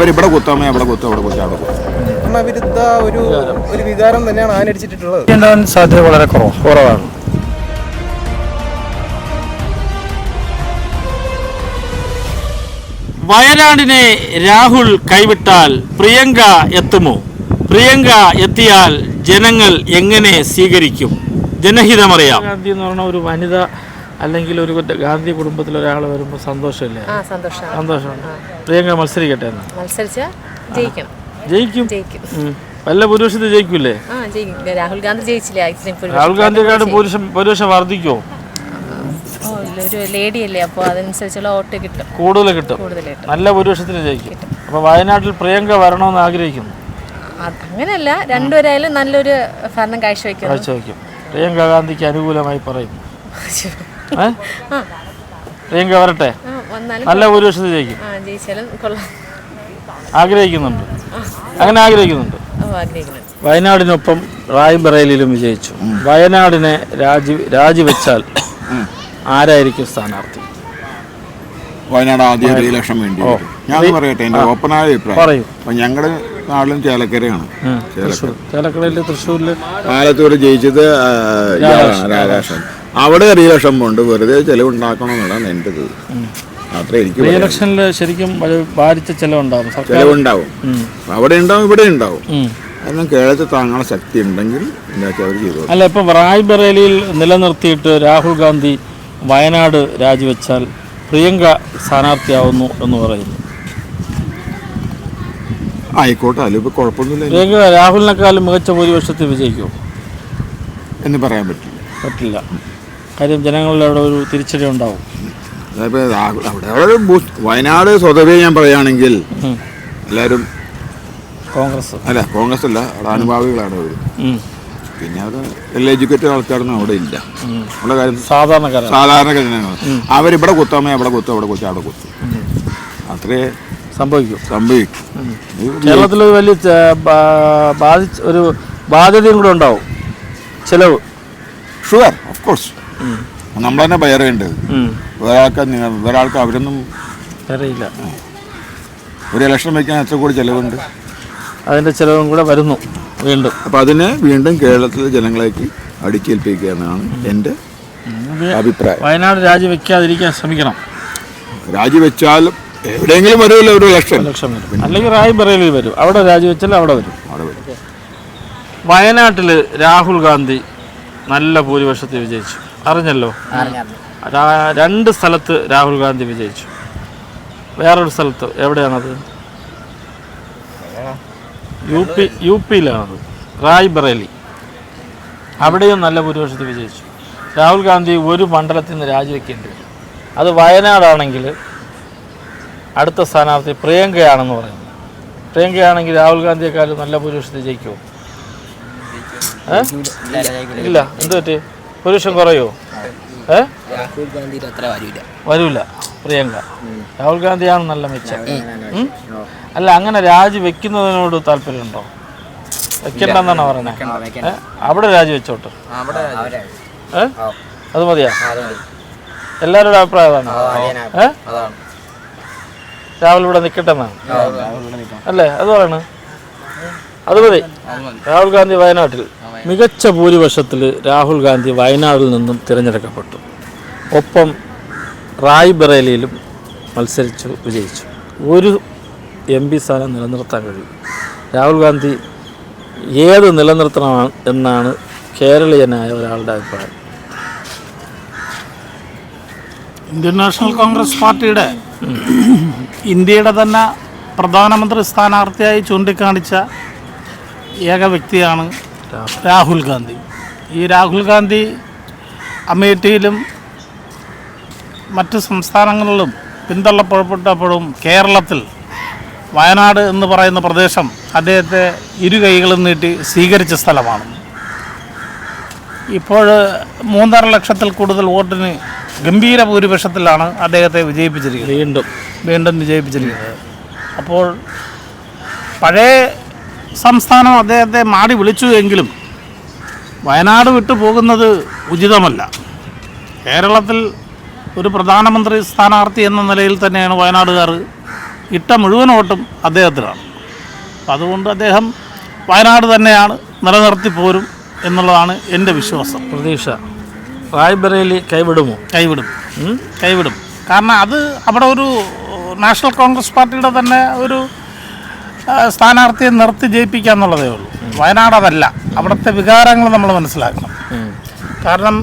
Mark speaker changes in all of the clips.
Speaker 1: അവരിവിടെ കുത്താമേ അവിടെ കുത്തും അവിടെ കുത്തും അവിടെ കുത്തും.
Speaker 2: ഭരണവിരുദ്ധ ഒരു ഒരു വികാരം തന്നെയാണ് ആനടിച്ചിട്ടുള്ളത്
Speaker 3: ഉണ്ടാവാൻ സാധ്യത വളരെ കുറവ് കുറവാണ്.
Speaker 4: വയനാടിനെ രാഹുൽ കൈവിട്ടാൽ പ്രിയങ്ക എത്തുമോ? പ്രിയങ്ക എത്തിയാൽ ജനങ്ങൾ എങ്ങനെ സ്വീകരിക്കും? ജനഹിതമറിയാം. ഗാന്ധി എന്ന് പറഞ്ഞ ഒരു വനിത അല്ലെങ്കിൽ ഒരു ഗാന്ധി കുടുംബത്തിൽ ഒരാൾ വരുമ്പോൾ സന്തോഷമില്ലേ?
Speaker 5: സന്തോഷമാണ്.
Speaker 4: പ്രിയങ്ക മത്സരിക്കട്ടെ എന്ന്?
Speaker 5: മത്സരിച്ച ജയിക്കണം
Speaker 4: ജയിക്കും. വല്ല പുരുഷത്തെ ജയിക്കൂലേ?
Speaker 5: രാഹുൽ ഗാന്ധി ജയിച്ചില്ലേ.
Speaker 4: രാഹുൽ ഗാന്ധിയെക്കാട്
Speaker 5: ഒരു ലേഡി അല്ലേ അപ്പോൾ അതനുസരിച്ചുള്ള വോട്ട് കിട്ടും.
Speaker 4: കൂടുതൽ കിട്ടും. നല്ല പുരുഷത്തിന് ജയിക്കും. അപ്പോൾ വയനാട്ടിൽ പ്രിയങ്ക വരണമെന്ന് ആഗ്രഹിക്കുന്നു.
Speaker 5: അങ്ങനെയല്ല രണ്ടുപേരായാലും നല്ലൊരു ഭരണം കാഴ്ചവെക്കും
Speaker 4: കാഴ്ചവെക്കും. പ്രിയങ്ക ഗാന്ധിക്ക് അനുകൂലമായി പറയും. പ്രിയങ്ക വരട്ടെ.
Speaker 5: വന്നാലും
Speaker 4: നല്ല ഭൂരിപക്ഷത്തിൽ ജയിക്കും.
Speaker 5: ആ ജയിച്ചാലും കൊള്ളാം.
Speaker 4: ആഗ്രഹിക്കുന്നുണ്ട്. അങ്ങനെ ആഗ്രഹിക്കുന്നുണ്ട്. വയനാടിനൊപ്പം റായ്ബറേലിയിലും വിജയിച്ചു. വയനാടിനെ രാജി രാജിവെച്ചാൽ ആരായിരിക്കും സ്ഥാനാർത്ഥി?
Speaker 1: വയനാട് ആദ്യ ഇലക്ഷൻ വേണ്ടി ഞാൻ പറയട്ടെ എന്റെ ഓപ്പണായ അഭിപ്രായം. അപ്പം ഞങ്ങളുടെ നാട്ടിലും ചേലക്കരയാണ്. ചേലക്കര.
Speaker 4: ചേലക്കടയിൽ തൃശ്ശൂരിൽ
Speaker 1: ആലത്തൂർ ജയിച്ചത് രാധാകൃഷ്ണൻ. അവിടെ ലക്ഷം പോണ്ട് വെറുതെ ചെലവുണ്ടാക്കണം എന്നുള്ളതാണ് എന്റെ ഇത്. അത്ര എനിക്ക്
Speaker 4: റീ
Speaker 1: പറയാനുള്ളത്.
Speaker 4: ഇലക്ഷനിൽ ശരിക്കും ഒരു ഭാരിച്ച സർക്കാർ
Speaker 1: ചെലവുണ്ടാവും. അവിടെ ഉണ്ടാവും ഇവിടെ ഉണ്ടാവും. അതൊന്നും കേരളത്തിൽ താങ്ങാനുള്ള ശക്തി ഉണ്ടെങ്കിൽ അവർ ചെയ്തു
Speaker 4: അല്ല ഇപ്പം റായ്ബറേലിയിൽ നിലനിർത്തിയിട്ട് രാഹുൽ ഗാന്ധി വയനാട് രാജിവെച്ചാൽ പ്രിയങ്ക സ്ഥാനാർത്ഥിയാവുന്നു എന്ന് പറയുന്നു.
Speaker 1: ആയിക്കോട്ടെ അതിലിപ്പോൾ കുഴപ്പമൊന്നുമില്ല.
Speaker 4: പ്രിയങ്ക രാഹുലിനെക്കാളും മികച്ച ഭൂരിപക്ഷത്തിൽ വിജയിക്കുമോ?
Speaker 1: എന്ന് പറയാൻ പറ്റില്ല.
Speaker 4: പറ്റില്ല. കാര്യം ജനങ്ങളുടെ അവിടെ ഒരു തിരിച്ചടി ഉണ്ടാവും.
Speaker 1: അവിടെ വയനാട് സ്വതവേ ഞാൻ പറയുകയാണെങ്കിൽ എല്ലാവരും
Speaker 4: കോൺഗ്രസ്.
Speaker 1: അല്ല കോൺഗ്രസ് അല്ല അവിടെ അനുഭാവികളാണ് അവർ. പിന്നെ അവിടെ വെൽ എഡ്യൂക്കേറ്റഡ് ആൾക്കാരൊന്നും അവിടെ ഇല്ല. അവിടെ കാര്യം
Speaker 4: സാധാരണക്കാർ
Speaker 1: സാധാരണക്കാർ ജനങ്ങൾ. അവരിവിടെ കുത്താമേ അവിടെ കുത്തും അവിടെ കുത്തും അവിടെ കുത്തും. അത്രേ
Speaker 4: സംഭവിക്കും.
Speaker 1: സംഭവിക്കും.
Speaker 4: കേരളത്തിലൊരു വലിയ ബാധിച്ച ഒരു ബാധ്യതയും കൂടെ ഉണ്ടാവും. ചിലവ്.
Speaker 1: ഷുവർ ഓഫ് കോഴ്സ് നമ്മൾ തന്നെ
Speaker 4: ഉം.
Speaker 1: ഒരാൾക്ക് നിങ്ങൾ ഒരാൾക്ക് അവരൊന്നും
Speaker 4: അറിയില്ല.
Speaker 1: ഒരു ഇലക്ഷൻ വയ്ക്കാൻ എത്ര കൂടി ചിലവുണ്ട്.
Speaker 4: അതിന്റെ ചിലവും കൂടെ വരുന്നു വീണ്ടും.
Speaker 1: അപ്പോൾ അതിനെ വീണ്ടും കേരളത്തിലെ ജനങ്ങളേക്ക് അടിച്ചേൽപ്പിക്കുക എന്നാണ് എന്റെ അഭിപ്രായം.
Speaker 4: വയനാട് രാജിവെക്കാതിരിക്കാൻ ശ്രമിക്കണം.
Speaker 1: രാജിവെച്ചാലും എവിടെയെങ്കിലും വരുമല്ലോ ഒരു ലക്ഷം
Speaker 4: ലക്ഷം വരും. അല്ലെങ്കിൽ റായ്ബറേലിൽ വരും. അവിടെ രാജിവെച്ചാൽ അവിടെ വരും.
Speaker 1: അവിടെ വരും.
Speaker 4: വയനാട്ടിൽ രാഹുൽ ഗാന്ധി നല്ല ഭൂരിപക്ഷത്തിൽ വിജയിച്ചു. അറിഞ്ഞല്ലോ. രണ്ട് സ്ഥലത്ത് രാഹുൽ ഗാന്ധി വിജയിച്ചു. വേറൊരു സ്ഥലത്ത് എവിടെയാണത്? യു പി യു പിയിലാണത് റായ്ബറേലി. അവിടെയും നല്ല ഭൂരിപക്ഷത്തിൽ വിജയിച്ചു. രാഹുൽ ഗാന്ധി ഒരു മണ്ഡലത്തിൽ നിന്ന് രാജിവെക്കേണ്ടി വരും. അത് വയനാടാണെങ്കിൽ അടുത്ത സ്ഥാനാർത്ഥി പ്രിയങ്കയാണെന്ന് പറയുന്നു. പ്രിയങ്കയാണെങ്കിൽ രാഹുൽ ഗാന്ധിയെക്കാളും നല്ല ഭൂരിപക്ഷത്തിൽ ജയിക്കുമോ? ഇല്ല. എന്ത് പറ്റി? പുരുഷൻ കുറയോ? ഏ? വരൂല പ്രിയങ്ക. രാഹുൽ ഗാന്ധിയാണ് നല്ല മെച്ചം. അല്ല അങ്ങനെ രാജി വെക്കുന്നതിനോട് താല്പര്യമുണ്ടോ? വെക്കണ്ടെന്നാണ് പറഞ്ഞത്? അവിടെ രാജി വെച്ചോട്ടെ. ഏ? അത് മതിയാ? എല്ലാവരുടെ അഭിപ്രായം അതാണ്. ഏ? രാഹുൽ ഇവിടെ നിൽക്കട്ടെന്നാണ് അല്ലേ? അത് പറയണ. അത് മതി. രാഹുൽ ഗാന്ധി വയനാട്ടിൽ. മികച്ച ഭൂരിപക്ഷത്തിൽ രാഹുൽ ഗാന്ധി വയനാടിൽ നിന്നും തിരഞ്ഞെടുക്കപ്പെട്ടു. ഒപ്പം റായ് ബറേലിയിലും മത്സരിച്ചു വിജയിച്ചു. ഒരു എം പി സ്ഥാനം നിലനിർത്താൻ കഴിയും. രാഹുൽ ഗാന്ധി ഏത് നിലനിർത്തണം എന്നാണ് കേരളീയനായ ഒരാളുടെ അഭിപ്രായം.
Speaker 6: ഇന്ത്യൻ നാഷണൽ കോൺഗ്രസ് പാർട്ടിയുടെ ഇന്ത്യയുടെ തന്നെ പ്രധാനമന്ത്രി സ്ഥാനാർത്ഥിയായി ചൂണ്ടിക്കാണിച്ച ഏക വ്യക്തിയാണ് രാഹുൽ ഗാന്ധി. ഈ രാഹുൽ ഗാന്ധി അമേഠിയിലും മറ്റ് സംസ്ഥാനങ്ങളിലും പിന്തള്ളപ്പെടപ്പെട്ടപ്പോഴും കേരളത്തിൽ വയനാട് എന്ന് പറയുന്ന പ്രദേശം അദ്ദേഹത്തെ ഇരു കൈകളും നീട്ടി സ്വീകരിച്ച സ്ഥലമാണ്. ഇപ്പോൾ മൂന്നര ലക്ഷത്തിൽ കൂടുതൽ വോട്ടിന് ഗംഭീര ഭൂരിപക്ഷത്തിലാണ് അദ്ദേഹത്തെ വിജയിപ്പിച്ചിരിക്കുന്നത്.
Speaker 4: വീണ്ടും.
Speaker 6: വീണ്ടും വിജയിപ്പിച്ചിരിക്കുന്നത്. അപ്പോൾ പഴയ സംസ്ഥാനം അദ്ദേഹത്തെ മാടി വിളിച്ചു എങ്കിലും വയനാട് വിട്ടു പോകുന്നത് ഉചിതമല്ല. കേരളത്തിൽ ഒരു പ്രധാനമന്ത്രി സ്ഥാനാർത്ഥി എന്ന നിലയിൽ തന്നെയാണ് വയനാടുകാർ ഇട്ട മുഴുവൻ വോട്ടും അദ്ദേഹത്തിനാണ്. അപ്പം അതുകൊണ്ട് അദ്ദേഹം വയനാട് തന്നെയാണ് നിലനിർത്തി പോരും എന്നുള്ളതാണ് എന്റെ വിശ്വാസം.
Speaker 4: പ്രതീക്ഷ. റായ്ബറേലി കൈവിടുമോ?
Speaker 6: കൈവിടും. കൈവിടും. കാരണം അത് അവിടെ ഒരു നാഷണൽ കോൺഗ്രസ് പാർട്ടിയുടെ തന്നെ ഒരു സ്ഥാനാർത്ഥിയെ നിർത്തി ജയിപ്പിക്കുക എന്നുള്ളതേ ഉള്ളൂ. വയനാട് അതല്ല. അവിടുത്തെ വികാരങ്ങൾ നമ്മൾ മനസ്സിലാക്കണം. കാരണം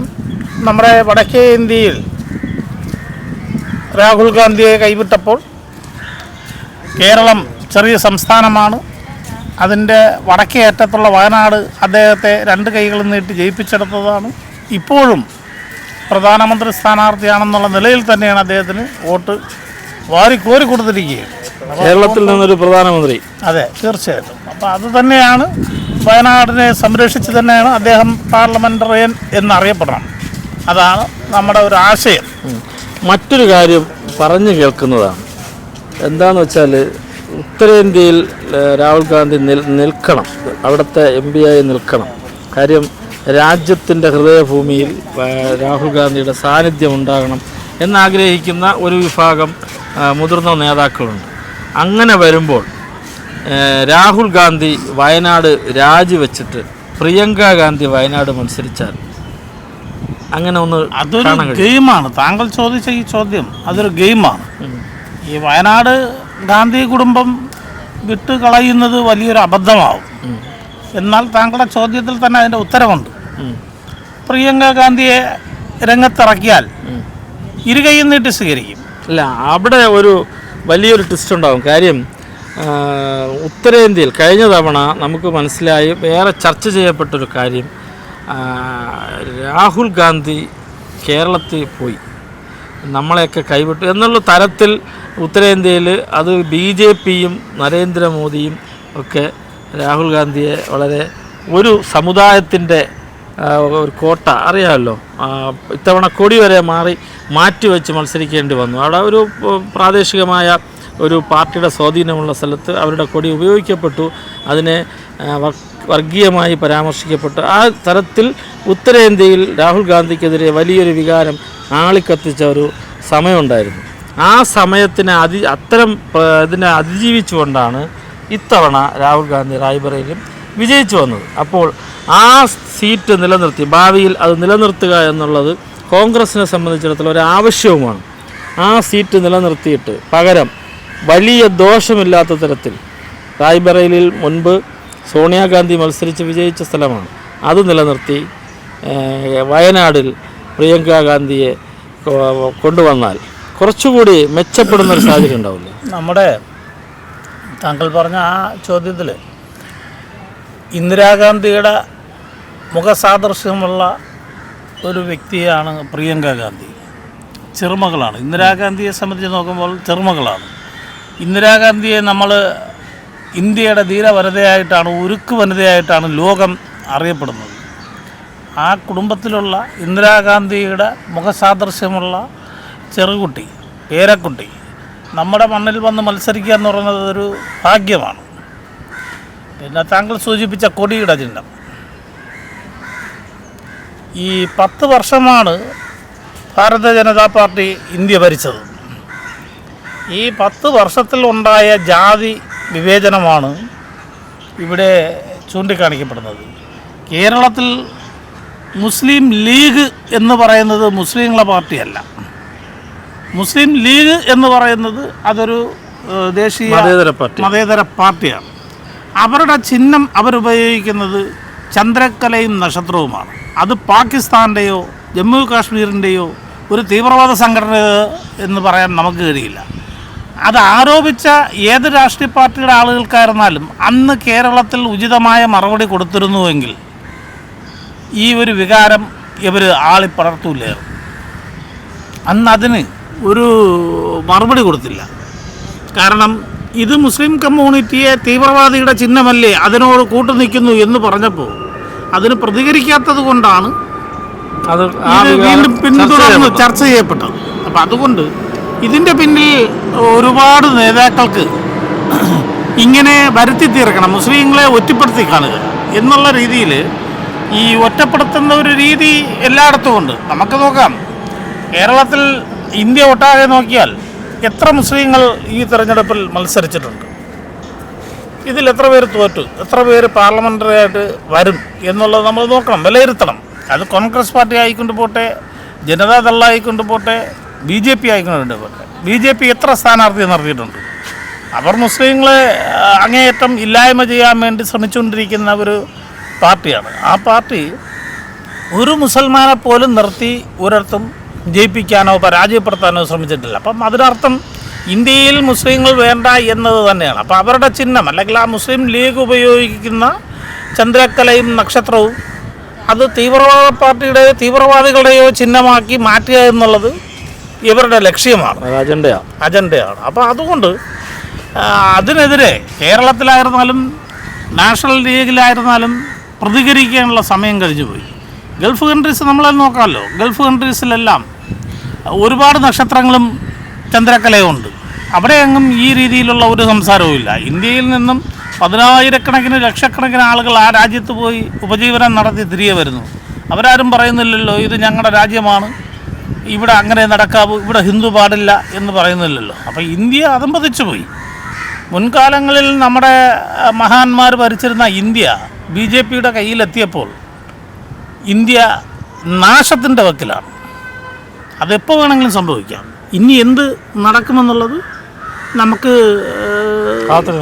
Speaker 6: നമ്മുടെ വടക്കേ ഇന്ത്യയിൽ രാഹുൽ ഗാന്ധിയെ കൈവിട്ടപ്പോൾ കേരളം ചെറിയ സംസ്ഥാനമാണ്. അതിന്റെ വടക്കേ അറ്റത്തുള്ള വയനാട് അദ്ദേഹത്തെ രണ്ട് കൈകളും നീട്ടി ജയിപ്പിച്ചെടുത്തതാണ്. ഇപ്പോഴും പ്രധാനമന്ത്രി സ്ഥാനാർത്ഥിയാണെന്നുള്ള നിലയിൽ തന്നെയാണ് അദ്ദേഹത്തിന് വോട്ട് വാരി കോരി കൊടുത്തിരിക്കുകയും
Speaker 4: കേരളത്തിൽ നിന്നൊരു പ്രധാനമന്ത്രി.
Speaker 6: അതെ തീർച്ചയായിട്ടും. അപ്പോൾ അത് തന്നെയാണ് വയനാടിനെ സംരക്ഷിച്ച് തന്നെയാണ് അദ്ദേഹം പാർലമെന്ററിയൻ എന്നറിയപ്പെടണം. അതാണ് നമ്മുടെ ഒരു ആശയം.
Speaker 4: മറ്റൊരു കാര്യം പറഞ്ഞു കേൾക്കുന്നതാണ്. എന്താന്ന് വെച്ചാൽ ഉത്തരേന്ത്യയിൽ രാഹുൽ ഗാന്ധി നിൽ നിൽക്കണം. അവിടുത്തെ എം പി ആയി നിൽക്കണം. കാര്യം രാജ്യത്തിന്റെ ഹൃദയഭൂമിയിൽ രാഹുൽ ഗാന്ധിയുടെ സാന്നിധ്യം ഉണ്ടാകണം എന്നാഗ്രഹിക്കുന്ന ഒരു വിഭാഗം മുതിർന്ന നേതാക്കളുണ്ട്. അങ്ങനെ വരുമ്പോൾ രാഹുൽ ഗാന്ധി വയനാട് രാജിവെച്ചിട്ട് പ്രിയങ്ക ഗാന്ധി വയനാട് മത്സരിച്ചാൽ അങ്ങനെ ഒന്ന്
Speaker 6: അതൊരു ഗെയിമാണ്. താങ്കൾ ചോദിച്ച ഈ ചോദ്യം അതൊരു ഗെയിമാണ്. ഈ വയനാട് ഗാന്ധി കുടുംബം വിട്ട് കളയുന്നത് വലിയൊരു അബദ്ധമാവും. എന്നാൽ താങ്കളുടെ ചോദ്യത്തിൽ തന്നെ അതിന്റെ ഉത്തരവുണ്ട് പ്രിയങ്ക ഗാന്ധിയെ രംഗത്തിറക്കിയാൽ ഇരുകൈയും നീട്ടി സ്വീകരിക്കും.
Speaker 4: അല്ല അവിടെ ഒരു വലിയൊരു ട്വിസ്റ്റ് ഉണ്ടാകും കാര്യം ഉത്തരേന്ത്യയിൽ കഴിഞ്ഞ തവണ നമുക്ക് മനസ്സിലായി വേറെ ചർച്ച ചെയ്യപ്പെട്ടൊരു കാര്യം രാഹുൽ ഗാന്ധി കേരളത്തിൽ പോയി. നമ്മളെയൊക്കെ കൈവിട്ടു. എന്നുള്ള തരത്തിൽ ഉത്തരേന്ത്യയിൽ അത് ബി ജെ പിയും നരേന്ദ്രമോദിയും ഒക്കെ രാഹുൽ ഗാന്ധിയെ വളരെ ഒരു സമുദായത്തിന്റെ ഒരു കോട്ട. അറിയാമല്ലോ. ഇത്തവണ കൊടി വരെ മാറി മാറ്റിവെച്ച് മത്സരിക്കേണ്ടി വന്നു. അവിടെ ഒരു പ്രാദേശികമായ ഒരു പാർട്ടിയുടെ സ്വാധീനമുള്ള സ്ഥലത്ത് അവരുടെ കൊടി ഉപയോഗിക്കപ്പെട്ടു. അതിനെ വർഗീയമായി പരാമർശിക്കപ്പെട്ടു. ആ തരത്തിൽ ഉത്തരേന്ത്യയിൽ രാഹുൽ ഗാന്ധിക്കെതിരെ വലിയൊരു വികാരം ആളിക്കത്തിച്ച ഒരു സമയമുണ്ടായിരുന്നു. ആ സമയത്തിനെ അതി അത്തരം ഇതിനെ അതിജീവിച്ചുകൊണ്ടാണ് ഇത്തവണ രാഹുൽ ഗാന്ധി റായ്ബറയിലും വിജയിച്ചു വന്നത്. അപ്പോൾ ആ സീറ്റ് നിലനിർത്തി ഭാവിയിൽ അത് നിലനിർത്തുക എന്നുള്ളത് കോൺഗ്രസിനെ സംബന്ധിച്ചിടത്തോളം ഒരു ആവശ്യവുമാണ്. ആ സീറ്റ് നിലനിർത്തിയിട്ട് പകരം വലിയ ദോഷമില്ലാത്ത തരത്തിൽ റായ്ബറയിലിൽ മുൻപ് സോണിയാഗാന്ധി മത്സരിച്ച് വിജയിച്ച സ്ഥലമാണ്. അത് നിലനിർത്തി വയനാടിൽ പ്രിയങ്ക ഗാന്ധിയെ കൊണ്ടുവന്നാൽ കുറച്ചുകൂടി മെച്ചപ്പെടുന്ന ഒരു സാഹചര്യം ഉണ്ടാവില്ല?
Speaker 6: നമ്മുടെ താങ്കൾ പറഞ്ഞ ആ ചോദ്യത്തിൽ ഇന്ദിരാഗാന്ധിയുടെ മുഖസാദൃശ്യമുള്ള ഒരു വ്യക്തിയാണ് പ്രിയങ്ക ഗാന്ധി. ചെറുമകളാണ്. ഇന്ദിരാഗാന്ധിയെ സംബന്ധിച്ച് നോക്കുമ്പോൾ ചെറുമകളാണ്. ഇന്ദിരാഗാന്ധിയെ നമ്മൾ ഇന്ത്യയുടെ ധീരവനിതയായിട്ടാണ് ഉരുക്ക് വനിതയായിട്ടാണ് ലോകം അറിയപ്പെടുന്നത്. ആ കുടുംബത്തിലുള്ള ഇന്ദിരാഗാന്ധിയുടെ മുഖസാദൃശ്യമുള്ള ചെറുകുട്ടി പേരക്കുട്ടി നമ്മുടെ മണ്ണിൽ വന്ന് മത്സരിക്കുക എന്ന് പറയുന്നത് ഒരു ഭാഗ്യമാണ്. പിന്നെ താങ്കൾ സൂചിപ്പിച്ച കൊടിയുടെ ചിഹ്നം. ഈ പത്ത് വർഷമാണ് ഭാരതീയ ജനതാ പാർട്ടി ഇന്ത്യ ഭരിച്ചത്. ഈ പത്ത് വർഷത്തിൽ ഉണ്ടായ ജാതി വിവേചനമാണ് ഇവിടെ ചൂണ്ടിക്കാണിക്കപ്പെടുന്നത്. കേരളത്തിൽ മുസ്ലിം ലീഗ് എന്ന് പറയുന്നത് മുസ്ലിങ്ങളെ പാർട്ടിയല്ല. മുസ്ലിം ലീഗ് എന്ന് പറയുന്നത് അതൊരു ദേശീയ
Speaker 4: മതേതര പാർട്ടി.
Speaker 6: മതേതര പാർട്ടിയാണ്. അവരുടെ ചിഹ്നം അവരുപയോഗിക്കുന്നത് ചന്ദ്രക്കലയും നക്ഷത്രവുമാണ്. അത് പാകിസ്ഥാന്റെയോ ജമ്മു കാശ്മീരിന്റെയോ ഒരു തീവ്രവാദ സംഘടന എന്ന് പറയാൻ നമുക്ക് കഴിയില്ല. അത് ആരോപിച്ച ഏത് രാഷ്ട്രീയ പാർട്ടിയുടെ ആളുകൾക്കായിരുന്നാലും അന്ന് കേരളത്തിൽ ഉചിതമായ മറുപടി കൊടുത്തിരുന്നുവെങ്കിൽ ഈ ഒരു വികാരം ഇവർ ആളിപ്പടർത്തൂല്ലായിരുന്നു അന്ന് അതിന് ഒരു മറുപടി കൊടുത്തില്ല. കാരണം ഇത് മുസ്ലിം കമ്മ്യൂണിറ്റിയെ തീവ്രവാദിയുടെ ചിഹ്നമല്ലേ? അതിനോട് കൂട്ടു നിൽക്കുന്നു എന്ന് പറഞ്ഞപ്പോൾ അതിന് പ്രതികരിക്കാത്തത് കൊണ്ടാണ്
Speaker 4: അത്
Speaker 6: വീണ്ടും പിന്തുടർന്ന്. ചർച്ച ചെയ്യപ്പെട്ടത്. അപ്പം അതുകൊണ്ട് ഇതിന്റെ പിന്നിൽ ഒരുപാട് നേതാക്കൾക്ക് ഇങ്ങനെ വരുത്തി തീർക്കണം മുസ്ലിങ്ങളെ ഒറ്റപ്പെടുത്തി കാണുക എന്നുള്ള രീതിയിൽ ഈ ഒറ്റപ്പെടുത്തുന്ന ഒരു രീതി എല്ലായിടത്തും ഉണ്ട്. നമുക്ക് നോക്കാം. കേരളത്തിൽ ഇന്ത്യ ഒട്ടാകെ നോക്കിയാൽ എത്ര മുസ്ലിങ്ങൾ ഈ തെരഞ്ഞെടുപ്പിൽ മത്സരിച്ചിട്ടുണ്ട്? ഇതിൽ എത്ര പേര് തോറ്റു? എത്ര പേര് പാർലമെന്ററി ആയിട്ട് വരും എന്നുള്ളത് നമ്മൾ നോക്കണം വിലയിരുത്തണം. അത് കോൺഗ്രസ് പാർട്ടി ആയിക്കൊണ്ട് പോട്ടെ ജനതാദൾ ആയിക്കൊണ്ട് പോട്ടെ ബി ജെ പി ആയിക്കൊണ്ട് പോട്ടെ. ബി ജെ പി എത്ര സ്ഥാനാർത്ഥി നടത്തിയിട്ടുണ്ട്? അവർ മുസ്ലിങ്ങളെ അങ്ങേയറ്റം ഇല്ലായ്മ ചെയ്യാൻ വേണ്ടി ശ്രമിച്ചുകൊണ്ടിരിക്കുന്ന ഒരു പാർട്ടിയാണ്. ആ പാർട്ടി ഒരു മുസൽമാനെ പോലും നിർത്തി ഒരിടത്തും ജയിപ്പിക്കാനോ പരാജയപ്പെടുത്താനോ ശ്രമിച്ചിട്ടില്ല. അപ്പം അതിനർത്ഥം ഇന്ത്യയിൽ മുസ്ലിങ്ങൾ വേണ്ട എന്നത് തന്നെയാണ്. അപ്പോൾ അവരുടെ ചിഹ്നം അല്ലെങ്കിൽ ആ മുസ്ലിം ലീഗ് ഉപയോഗിക്കുന്ന ചന്ദ്രക്കലയും നക്ഷത്രവും അത് തീവ്രവാദ പാർട്ടിയുടെ തീവ്രവാദികളുടെയോ ചിഹ്നമാക്കി മാറ്റുക എന്നുള്ളത് ഇവരുടെ ലക്ഷ്യമാണ്.
Speaker 4: അജണ്ടയാണ് അജണ്ടയാ.
Speaker 6: അജണ്ടയാണ്. അപ്പോൾ അതുകൊണ്ട് അതിനെതിരെ കേരളത്തിലായിരുന്നാലും നാഷണൽ ലീഗിലായിരുന്നാലും പ്രതികരിക്കാനുള്ള സമയം കഴിഞ്ഞു പോയി ഗൾഫ് കൺട്രീസ് നമ്മളെ നോക്കാമല്ലോ. ഗൾഫ് കൺട്രീസിലെല്ലാം ഒരുപാട് നക്ഷത്രങ്ങളും ചന്ദ്രക്കലയുമുണ്ട് അവിടെയെങ്ങും ഈ രീതിയിലുള്ള ഒരു സംസാരവുമില്ല ഇന്ത്യയിൽ നിന്നും പതിനായിരക്കണക്കിന് ലക്ഷക്കണക്കിന് ആളുകൾ ആ രാജ്യത്ത് പോയി ഉപജീവനം നടത്തി തിരികെ വരുന്നു. അവരാരും പറയുന്നില്ലല്ലോ ഇത് ഞങ്ങളുടെ രാജ്യമാണ്. ഇവിടെ അങ്ങനെ നടക്കാവൂ. ഇവിടെ ഹിന്ദു പാടില്ല എന്ന് പറയുന്നില്ലല്ലോ. അപ്പോൾ ഇന്ത്യ അതമ്പതിച്ചു പോയി. മുൻകാലങ്ങളിൽ നമ്മുടെ മഹാന്മാർ ഭരിച്ചിരുന്ന ഇന്ത്യ ബി ജെ പിയുടെ കയ്യിലെത്തിയപ്പോൾ ഇന്ത്യ നാശത്തിന്റെ വക്കിലാണ്. അതെപ്പോൾ വേണമെങ്കിലും സംഭവിക്കാം. ഇനി എന്ത് നടക്കുമെന്നുള്ളത് നമുക്ക്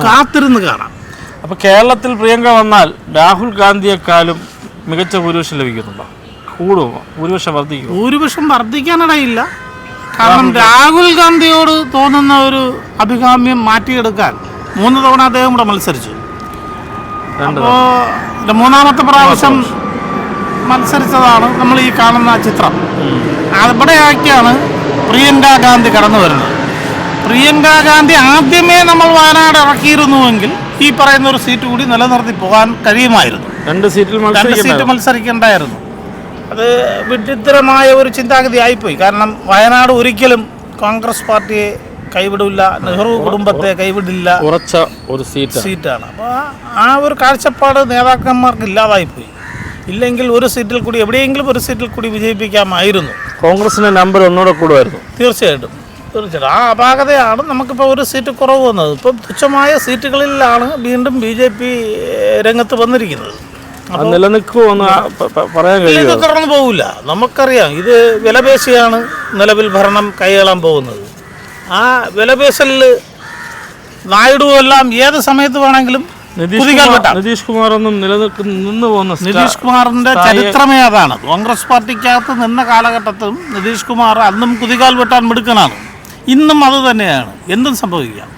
Speaker 4: കാത്തിരുന്ന്
Speaker 6: കാണാം.
Speaker 4: അപ്പോൾ കേരളത്തിൽ പ്രിയങ്ക വന്നാൽ രാഹുൽ ഗാന്ധിയെക്കാളും മികച്ച ഭൂരിപക്ഷം ലഭിക്കുന്നുണ്ടോ? കൂടുമോ? ഭൂരിപക്ഷം വർദ്ധിക്കും
Speaker 6: ഭൂരിപക്ഷം വർദ്ധിക്കാനിടയില്ല കാരണം രാഹുൽ ഗാന്ധിയോട് തോന്നുന്ന ഒരു അഭികാമ്യം മാറ്റിയെടുക്കാൻ മൂന്ന് തവണ അദ്ദേഹം കൂടെ മത്സരിച്ചു. അപ്പോൾ മൂന്നാമത്തെ പ്രാവശ്യം. മത്സരിച്ചതാണ് നമ്മൾ ഈ കാണുന്ന ചിത്രം. അവിടെയാക്കിയാണ് പ്രിയങ്ക ഗാന്ധി കടന്നു വരുന്നത്. പ്രിയങ്ക ഗാന്ധി ആദ്യമേ നമ്മൾ വയനാട് ഇറക്കിയിരുന്നുവെങ്കിൽ ഈ പറയുന്ന ഒരു സീറ്റ് കൂടി നിലനിർത്തി പോകാൻ കഴിയുമായിരുന്നു.
Speaker 4: രണ്ട് സീറ്റിൽ
Speaker 6: രണ്ട് സീറ്റ് മത്സരിക്കണ്ടായിരുന്നു. അത് വിഡിത്തരമായ ഒരു ചിന്താഗതി ആയിപ്പോയി. കാരണം വയനാട് ഒരിക്കലും കോൺഗ്രസ് പാർട്ടിയെ കൈവിടില്ല നെഹ്റു കുടുംബത്തെ കൈവിടില്ല
Speaker 4: ഉറച്ച ഒരു സീറ്റ്
Speaker 6: സീറ്റാണ്. അപ്പോൾ ആ ഒരു കാഴ്ചപ്പാട് നേതാക്കന്മാർക്ക് ഇല്ലാതായിപ്പോയി. ഇല്ലെങ്കിൽ ഒരു സീറ്റിൽ കൂടി എവിടെയെങ്കിലും ഒരു സീറ്റിൽ കൂടി വിജയിപ്പിക്കാമായിരുന്നു.
Speaker 4: കോൺഗ്രസിന്റെ നമ്പർ ഒന്നുകൂടെ കൂടുമായിരുന്നു.
Speaker 6: തീർച്ചയായിട്ടും തീർച്ചയായിട്ടും. ആ അപാകതയാണ് നമുക്കിപ്പോൾ ഒരു സീറ്റ് കുറവ് വന്നത്. ഇപ്പം തുച്ഛമായ സീറ്റുകളിലാണ് വീണ്ടും ബി ജെ പി രംഗത്ത് വന്നിരിക്കുന്നത്.
Speaker 4: നിലനിൽക്കുമെന്ന് പറയാൻ
Speaker 6: ഇല്ല, ഇത് പോകില്ല നമുക്കറിയാം ഇത് വിലപേശിയാണ് നിലവിൽ ഭരണം കൈയാളാൻ പോകുന്നത്. ആ വിലപേശലിൽ നായിഡുവെല്ലാം ഏത് സമയത്ത് വേണമെങ്കിലും
Speaker 4: നിതീഷ് കുമാർ ഒന്നും നിലനിൽക്കുന്ന നിന്ന് പോകുന്ന
Speaker 6: നിതീഷ് കുമാറിന്റെ ചരിത്രമേ അതാണ്. കോൺഗ്രസ് പാർട്ടിക്കകത്ത് നിന്ന കാലഘട്ടത്തിലും നിതീഷ് കുമാർ അന്നും കുതികാൽ വെട്ടാൻ മിടുക്കനാണ്. ഇന്നും അത് തന്നെയാണ്. എന്തും സംഭവിക്കാം.